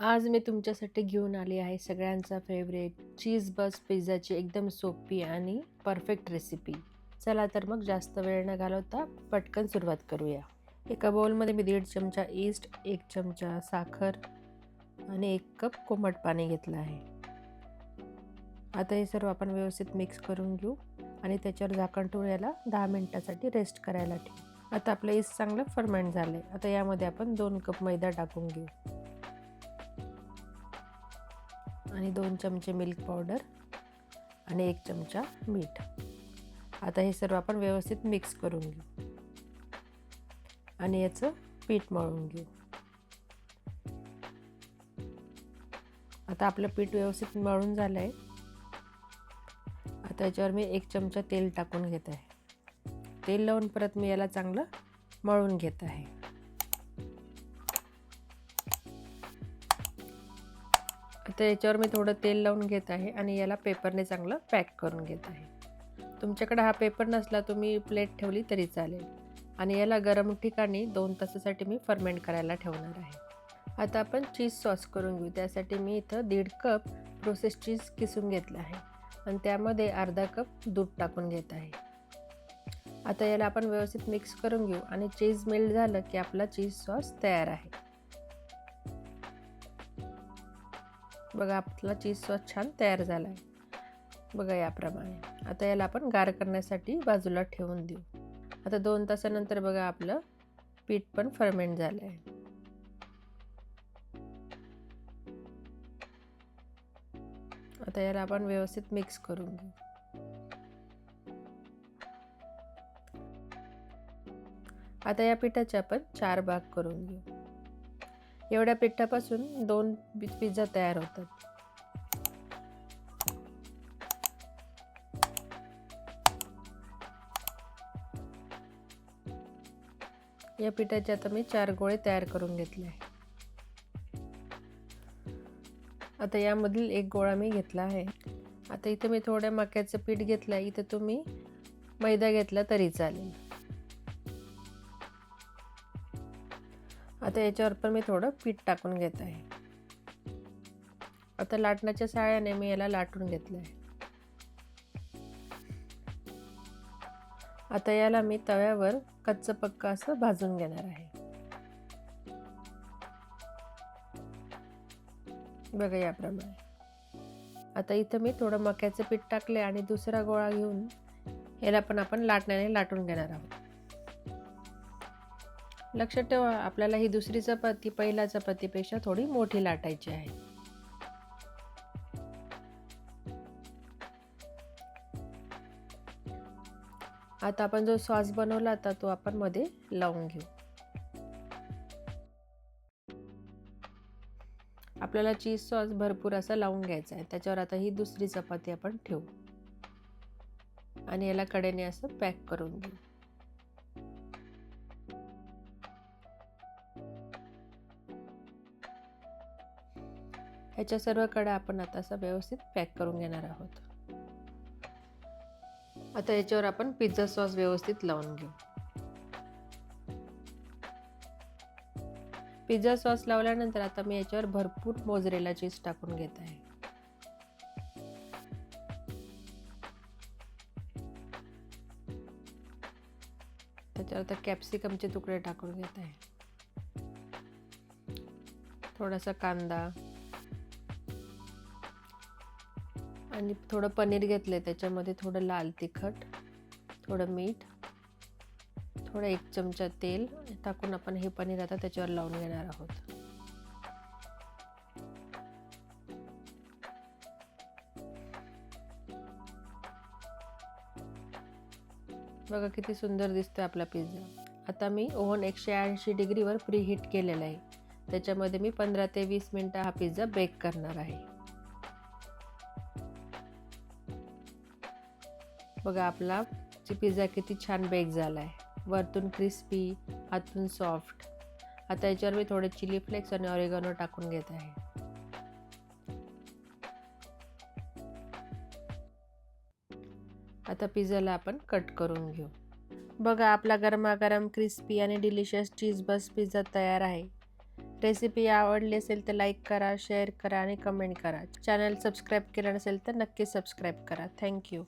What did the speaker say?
आज मी तुमच्यासाठी घेऊन आली आहे सगळ्यांचा फेवरेट चीज बस पिझ्झाची एकदम सोपी आणि परफेक्ट रेसिपी चला तर मग जास्त वेळ न घालवता पटकन सुरुवात करूया. एका बाउलमध्ये मी दीड चमचा ईस्ट एक चमचा साखर आणि एक कप कोमट पाणी घेतलं आहे. आता हे सर्व आपण व्यवस्थित मिक्स करून घेऊ आणि त्याच्यावर झाकण ठेवून याला दहा मिनटासाठी रेस्ट करायला ठेवू. आता आपलं ईस्ट चांगलं फर्मेंट झालं आहे आता यामध्ये आपण दोन कप मैदा टाकून घेऊ. आणि दोन चमचे मिल्क पावडर आणि एक चमचा मीठ. आता हे सर्व आपण व्यवस्थित मिक्स करून घेऊ. आणि याचं पीठ मळून घेऊ. आता आपलं पीठ व्यवस्थित मळून झालं आहे आता याच्यावर मी एक चमचा तेल टाकून घेत आहे. तेल लावून परत मी याला चांगलं मळून घेत आहे. तर याच्यावर मी थोडं तेल लावून घेत आहे आणि याला पेपरने चांगलं पॅक करून घेत आहे. तुमच्याकडे हा पेपर नसला तुम्ही प्लेट ठेवली तरी चालेल. आणि याला गरम ठिकाणी दोन तासासाठी मी फर्मेंट करायला ठेवणार आहे. आता आपण चीज सॉस करून घेऊ. त्यासाठी मी इथं दीड कप प्रोसेस चीज किसून घेतलं आहे. आणि त्यामध्ये अर्धा कप दूध टाकून घेत आहे. आता याला आपण व्यवस्थित मिक्स करून घेऊ आणि चीज मेल्ट झालं की आपला चीज सॉस तयार आहे. बघा आपला चीज सॉस छान तयार झाला आहे बघा याप्रमाणे. आता याला आपण गार करण्यासाठी बाजूला ठेवून देऊ. आता दोन तासानंतर बघा आपलं पीठ पण फर्मेंट झालं आहे आता याला आपण व्यवस्थित मिक्स करून घेऊ. आता या पिठाचे आपण चार भाग करून घेऊ. एवढ्या पिठापासून दोन पिझ्झा तयार होतात. या पिठाचे आता मी चार गोळे तयार करून घेतले आहे. आता यामधील एक गोळा मी घेतला आहे. आता इथं मी थोड्या मक्याचं पीठ घेतलं आहे इथं तुम्ही मैदा घेतला तरी चालेल. आता याच्यावर पण मी थोडं पीठ टाकून घेत आहे. आता लाटण्याच्या साळ्याने मी याला लाटून घेतलं आहे. आता याला मी तव्यावर कच्चं पक्क असं भाजून घेणार आहे. बघा याप्रमाणे. आता इथं मी थोडं मक्याचं पीठ टाकले आणि दुसरा गोळा घेऊन याला पण आपण लाटण्याने लाटून घेणार आहोत. लक्षात ठेवा आपल्याला ही दुसरी चपाती पहिल्या चपातीपेक्षा थोडी मोठी लाटायची आहे. आता आपण जो सॉस बनवला होता तो आपण मध्ये लावून घेऊ. आपल्याला चीज सॉस भरपूर असा लावून घ्यायचा आहे त्याच्यावर आता ही दुसरी चपाती आपण ठेवू. आणि याला कडेने असं पॅक करून घेऊ. ह्याच्या सर्व कडा आपण आता असं व्यवस्थित पॅक करून घेणार आहोत. आता याच्यावर आपण पिझ्झा सॉस व्यवस्थित लावून घेऊ. पिझ्झा सॉस लावल्यानंतर आता मी याच्यावर भरपूर मोजरेला चीज टाकून घेत आहे. त्याच्यावर आता कॅप्सिकमचे तुकडे टाकून घेत आहे. थोडासा कांदा आणि थोडं पनीर घेतलं आहे त्याच्यामध्ये थोडं लाल तिखट थोडं मीठ थोडं एक चमचा तेल. टाकून आपण हे पनीर आता त्याच्यावर लावून घेणार आहोत. बघा किती सुंदर दिसतोय आपला पिझ्झा आता मी ओव्हन एकशे ऐंशी डिग्रीवर प्रीहीट केलेला आहे. त्याच्यामध्ये मी पंधरा ते वीस मिनटं हा पिझ्झा बेक करणार आहे. बघा आपला पिझ्झा किती छान बेक झाला आहे वरतून क्रिस्पी आतून सॉफ्ट आता याच्यावर मी थोडे चिली फ्लेक्स आणि ऑरेगॅनो टाकून घेत आहे. आता पिझ्झाला आपण कट करून घेऊ. बघा आपला गरमागरम क्रिस्पी आणि डिलिशियस चीज बस पिझ्झा तयार आहे. रेसिपी आवडली असेल तर लाईक करा शेअर करा आणि कमेंट करा. चॅनल सबस्क्राईब केलं नसेल तर नक्की सबस्क्राईब करा. थँक्यू